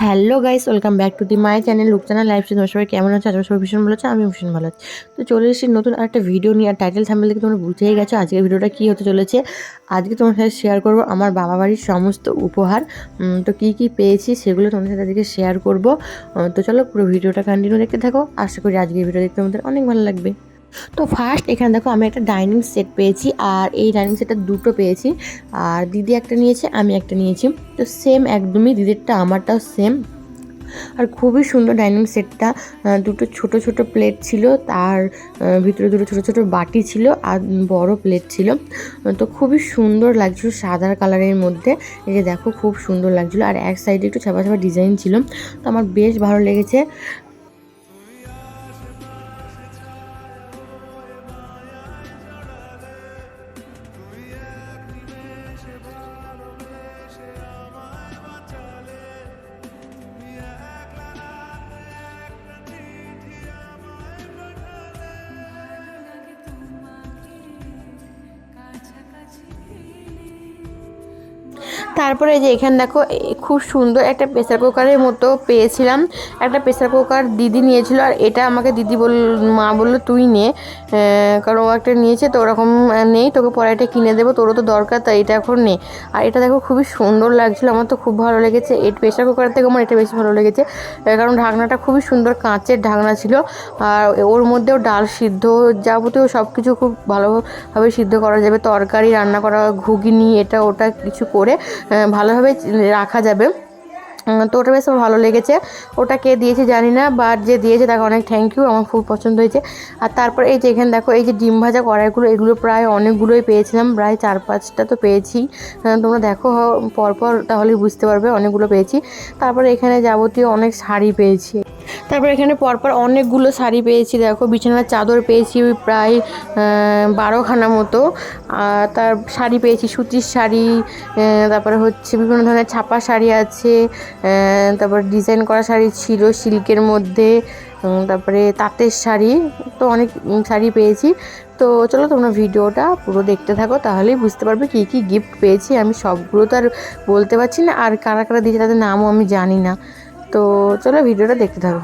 Hello guys, welcome back to the my channel লুকচানা life তোমার সবাই কেমন আছে? আজকে সবাই ভীষণ ভালো আছে আমি ভীষণ ভালো আছি। তো চলে এসেছি নতুন একটা ভিডিও নিয়ে, আর টাইটেল থাম্বেল দেখে তোমরা বুঝেই গেছো আজকের ভিডিওটা কী হতে চলেছে। আজকে তোমার সাথে শেয়ার করব আমার বাবা বাড়ির সমস্ত উপহার। তো কী কী পেয়েছি সেগুলো তোমাদের সাথে আজকে শেয়ার করব। তো চলো পুরো ভিডিওটা কন্টিনিউ দেখতে থাকো। আশা করি আজকের ভিডিও দেখতে তোমাদের অনেক ভালো লাগবে। তো ফার্স্ট এখানে দেখো আমি একটা ডাইনিং সেট পেয়েছি আর এই ডাইনিং সেটটা দুটো পেয়েছি। আর দিদি একটা নিয়েছে, আমি একটা নিয়েছি। তো সেম একদমই দিদিরটা, আমারটাও সেম আর খুবই সুন্দর ডাইনিং সেটটা দুটো ছোট ছোট প্লেট ছিল, তার ভিতরে দুটো ছোট ছোট বাটি ছিল আর বড় প্লেট ছিল। তো খুবই সুন্দর লাগছিল সাদা কালারের মধ্যে। এই যে দেখো, খুব সুন্দর লাগছিল। আর এক সাইডে একটু ছাপা ছাপা ডিজাইন ছিল। তো আমার বেশ ভালো লেগেছে। তারপরে যে এখানে দেখো খুব সুন্দর একটা প্রেসার কুকারের মতো পেয়েছিলাম। একটা প্রেসার কুকার দিদি নিয়েছিল আর এটা আমাকে দিদি বল, মা বলল, তুই নে। কারণ ও একটা নিয়েছে, তো ওরকম নেই, তোকে পরে এটা কিনে দেবো, তোরও তো দরকার, তাই এটা এখন নে। আর এটা দেখো, খুবই সুন্দর লাগছিল, আমার তো খুব ভালো লেগেছে। এই প্রেসার কুকার থেকে আমার এটা বেশি ভালো লেগেছে কারণ ঢাকনাটা খুবই সুন্দর কাঁচের ঢাকনা ছিল, আর ওর মধ্যেও ডাল সিদ্ধ যাবতীয় সব কিছু খুব ভালোভাবে সিদ্ধ করা যাবে, তরকারি রান্না করা, ঘুগনি, এটা ওটা কিছু করে ভালোভাবে রাখা যাবে। তো ওটা বেশ ভালো লেগেছে। ওটা কে দিয়েছে জানি না বাট যে দিয়েছে তাকে অনেক থ্যাংক ইউ আমার খুব পছন্দ হয়েছে। আর তারপর এই যে এখানে দেখো, এই যে ডিম ভাজা কড়াইগুলো, এগুলো প্রায় অনেকগুলোই পেয়েছিলাম, প্রায় চার পাঁচটা তো পেয়েছি। তোমরা দেখো, পরপর তাহলে বুঝতে পারবে, অনেকগুলো পেয়েছি। তারপরে এখানে যাবতীয় অনেক শাড়ি পেয়েছি। তারপর এখানে পরপর অনেকগুলো শাড়ি পেয়েছি, দেখো, বিছানার চাদর পেয়েছি প্রায় বারোখানা মতো। আর তার শাড়ি পেয়েছি, সুতির শাড়ি তারপরে হচ্ছে বিভিন্ন ধরনের ছাপা শাড়ি আছে তারপর ডিজাইন করা শাড়ি ছিল সিল্কের মধ্যে তারপরে তাঁতের শাড়ি, তো অনেক শাড়ি পেয়েছি। তো চলো তোমরা ভিডিওটা পুরো দেখতে থাকো, তাহলেই বুঝতে পারবে কী কী গিফট পেয়েছি, আমি সবগুলো তো আর বলতে পারছি না, আর কারা কারা দিয়েছে তাদের নামও আমি জানি না। তো চলো ভিডিওটা দেখতে থাকো।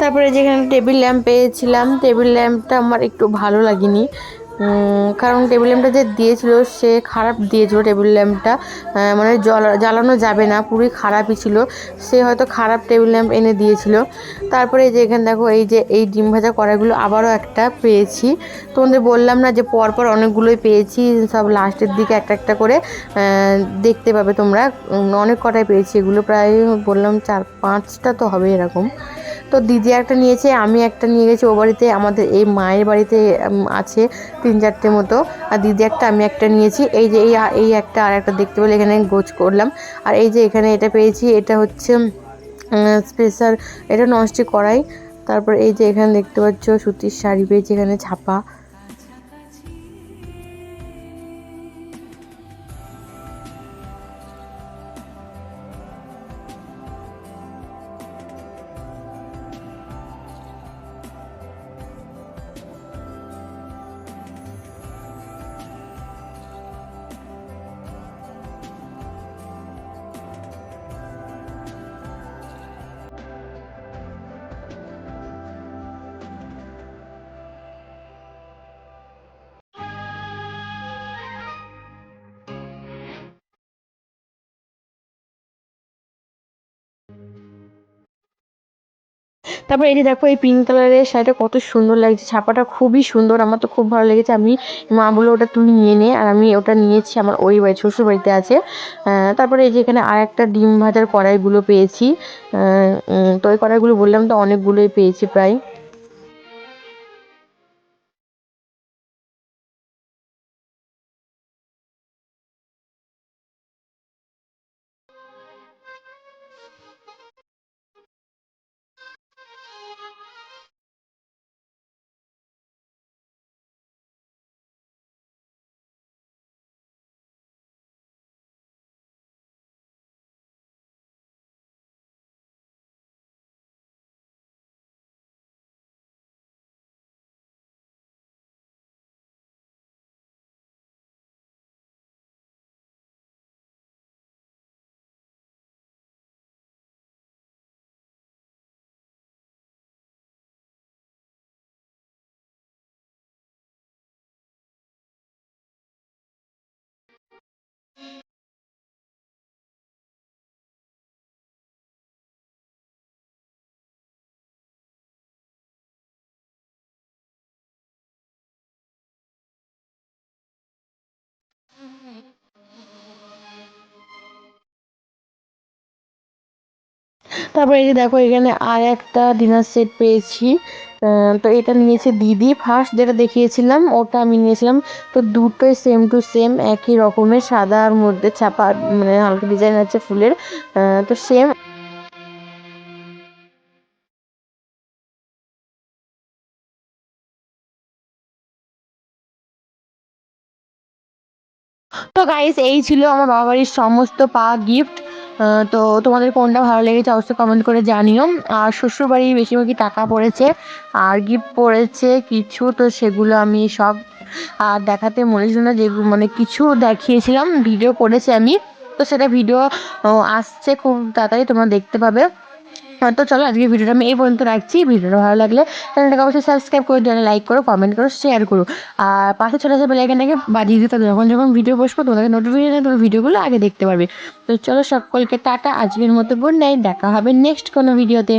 তারপরে যেখানে টেবিল ল্যাম্প পেয়েছিলাম টেবিল ল্যাম্পটা আমার একটু ভালো লাগেনি। কারণ টেবিল ল্যাম্পটা যে দিয়েছিল, সে খারাপ দিয়েছিল টেবিল ল্যাম্পটা মানে জ্বলা, জ্বালানো যাবে না পুরোই খারাপই ছিল। সে হয়তো খারাপ টেবিল ল্যাম্প এনে দিয়েছিল। তারপরে যে এখানে দেখো, এই যে এই ডিম ভাজা কড়াইগুলো আবারও একটা পেয়েছি। তোমাদের বললাম না যে পরপর অনেকগুলোই পেয়েছি, সব লাস্টের দিকে একটা একটা করে দেখতে পাবে তোমরা। অনেক কটাই পেয়েছি, এগুলো প্রায় বললাম চার, পাঁচটা তো হবে এরকম। তো দিদি একটা নিয়েছে, আমি একটা নিয়ে গেছি। ও বাড়িতে আমাদের, এই মায়ের বাড়িতে আছে তিন চারটে মতো। আর দিদি একটা, আমি একটা নিয়েছি। এই যে, এই এই একটা আর একটা দেখতে পেলে এখানে গোছ করলাম। আর এই যে, এখানে এটা পেয়েছি, এটা হচ্ছে স্পেশাল এটা নষ্ট করাই তারপর এই যে, এখানে দেখতে পাচ্ছ সুতির শাড়ি পেয়েছি, এখানে ছাপা। তারপর এটি দেখো, এই পিঙ্ক কালারের শাড়িটা কত সুন্দর লাগছে। ছাপাটা খুবই সুন্দর, আমার তো খুব ভালো লেগেছে। আমি মা বলে ওটা তুই নিয়ে নে, আর আমি ওটা নিয়েছি, আমার ওই বাড়ি শ্বশুর বাড়িতে আছে তারপরে এই যে এখানে আর একটা ডিম ভাজার কড়াইগুলো পেয়েছি। তো ওই কড়াইগুলো বললাম তো অনেকগুলোই পেয়েছি প্রায়। তারপর এই যে দেখো, এখানে আর একটা ডিনার সেট পেয়েছি তো এটা নিয়েছে দিদি। ফার্স্ট যেটা দেখিয়েছিলাম, ওটা আমি নিয়েছিলাম। তো দুটোই সেম টু সেম একই রকমের সাদার মধ্যে ছাপা মানে হালকা ডিজাইন আছে ফুলের। তো সেম তো গাইস এই ছিল আমার বাবা বাড়ির সমস্ত পা গিফট তো তোমাদের কোনটা ভালো লেগেছে অবশ্যই কমেন্ট করে জানিও। আর শ্বশুরবাড়ি বেশিরভাগই টাকা পড়েছে, আর গিফট পড়েছে কিছু, তো সেগুলো আমি সব, আর দেখাতে মনে ছিল না যেগুলো মানে কিছু দেখিয়েছিলাম ভিডিও করেছি আমি। তো সেটা ভিডিও আসছে খুব তাড়াতাড়ি, তোমরা দেখতে পাবে। তো চলো আজকে ভিডিওটা আমি এই পর্যন্ত রাখছি। ভিডিওটা ভালো লাগলে চ্যানেলটাকে অবশ্যই সাবস্ক্রাইব করে দিও লাইক করো কমেন্ট করো শেয়ার করো। আর পাশে চলে আসে বেলাইকানটাকে বাজিয়ে দিতে যখন যখন ভিডিও বসবো, তোমাদের নোটিফিকেশন তোমার ভিডিওগুলো আগে দেখতে পারবে। তো চলো সকলকে টাটা, আজকের মতো বোন নাই দেখা হবে নেক্সট কোনো ভিডিওতে